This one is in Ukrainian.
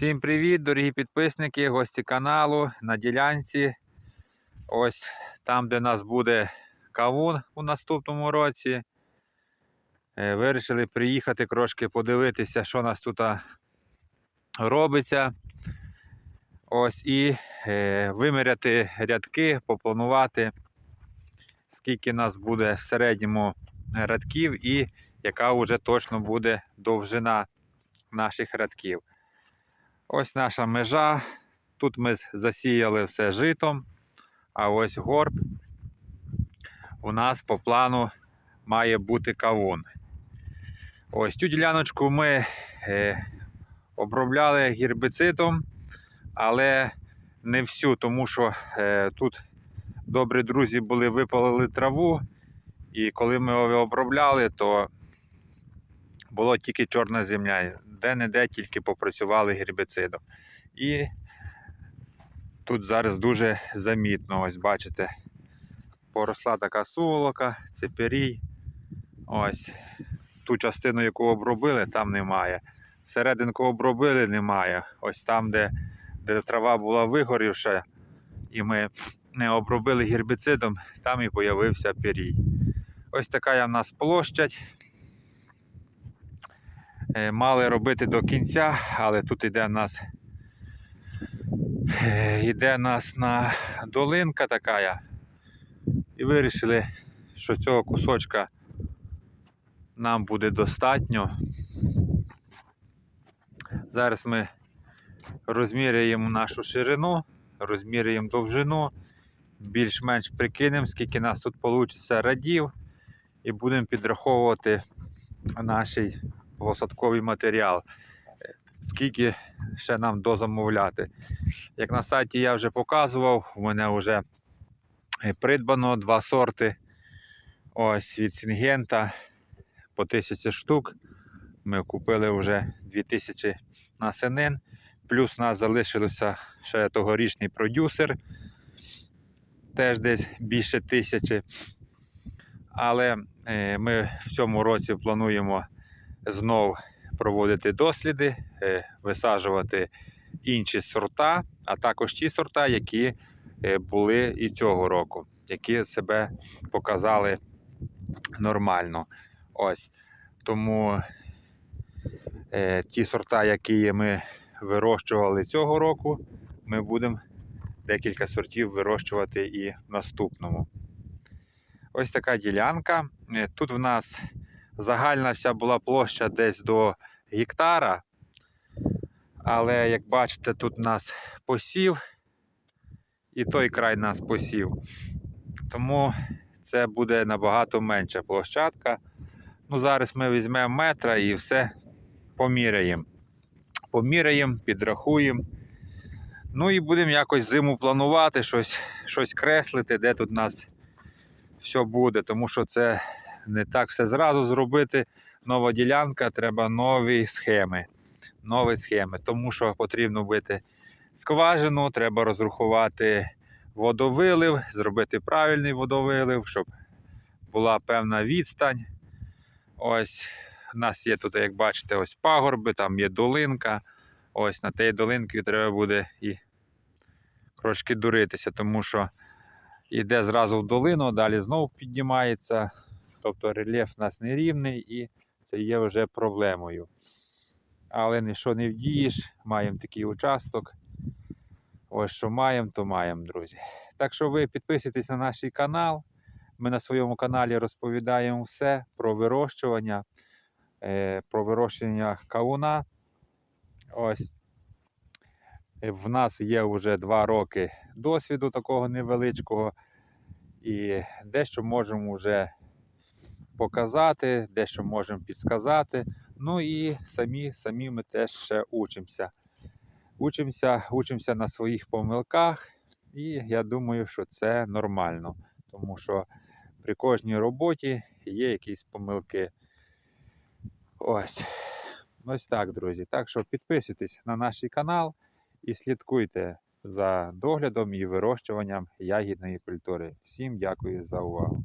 Всім привіт, дорогі підписники, гості каналу на ділянці. Ось там, де нас буде кавун у наступному році. Е, Вирішили приїхати трошки подивитися, що нас тут робиться. Ось і е, виміряти рядки, попланувати, скільки нас буде в середньому рядків і яка вже точно буде довжина наших рядків. Ось наша межа. Тут ми засіяли все житом, а ось горб у нас по плану має бути кавун. Ось цю діляночку ми е, обробляли гербицидом, але не всю, тому що е, тут добрі друзі були, випалили траву, і коли ми обробляли, то було тільки чорна земля, де-не-де тільки попрацювали гербіцидом. І тут зараз дуже замітно, ось бачите, поросла така суволока, цепірій. Ось ту частину, яку обробили, там немає. Серединку обробили, немає. Ось там, де, де трава була вигорівша, і ми не обробили гербіцидом, там і з'явився пірій. Ось така в нас площадь. Е, мали робити до кінця, але тут іде в нас е, іде в нас на долинка така. І вирішили, що цього кусочка нам буде достатньо. Зараз ми розміряємо нашу ширину, розміряємо довжину, більш-менш прикинемо, скільки нас тут вийде радів, і будемо підраховувати наш посадковий матеріал. Скільки ще нам дозамовляти. Як на сайті я вже показував, у мене вже придбано два сорти. Ось від Сінгента по 1000 штук. Ми купили вже 2000 насенин. Плюс у нас залишилося ще тогорічний продюсер. Теж десь більше тисячі. Але е, ми в цьому році плануємо знов проводити досліди, е, висаджувати інші сорта, а також ті сорта, які е, були і цього року, які себе показали нормально. Ось. Тому е, ті сорта, які ми вирощували цього року, ми будемо декілька сортів вирощувати і в наступному. Ось така ділянка. Тут в нас Загальна вся була площа десь до гектара. Але, як бачите, тут нас посів і той край нас посів. Тому це буде набагато менша площадка. Ну, Зараз ми візьмемо метра і все поміряємо. Поміряємо, підрахуємо. Ну і будемо якось зиму планувати, щось щось креслити, де тут у нас все буде, тому що це не так все зразу зробити. Нова ділянка, треба нові схеми. Нові схеми. Тому що потрібно бити скважину, треба розрахувати водовилив, зробити правильний водовилив, щоб була певна відстань. Ось у нас є тут, як бачите, ось пагорби, там є долинка. Ось на тій долинці треба буде і трошки дуритися, тому що йде зразу в долину, далі знову піднімається. Тобто рельєф у нас нерівний і це є вже проблемою. Але нічого не вдієш, маємо такий участок. Ось що маємо, то маємо, друзі. Так що ви підписуйтесь на наш канал. Ми на своєму каналі розповідаємо все про вирощування, е, про вирощення кавуна. Ось. В нас є вже два роки досвіду такого невеличкого. І дещо можемо вже показати, дещо можемо підсказати. Ну і самі самі ми теж ще учимося. Учимося, учимося на своїх помилках, і я думаю, що це нормально, тому що при кожній роботі є якісь помилки. Ось. Ось так, друзі. Так що підписуйтесь на наш канал і слідкуйте за доглядом і вирощуванням ягідної культури. Всім дякую за увагу.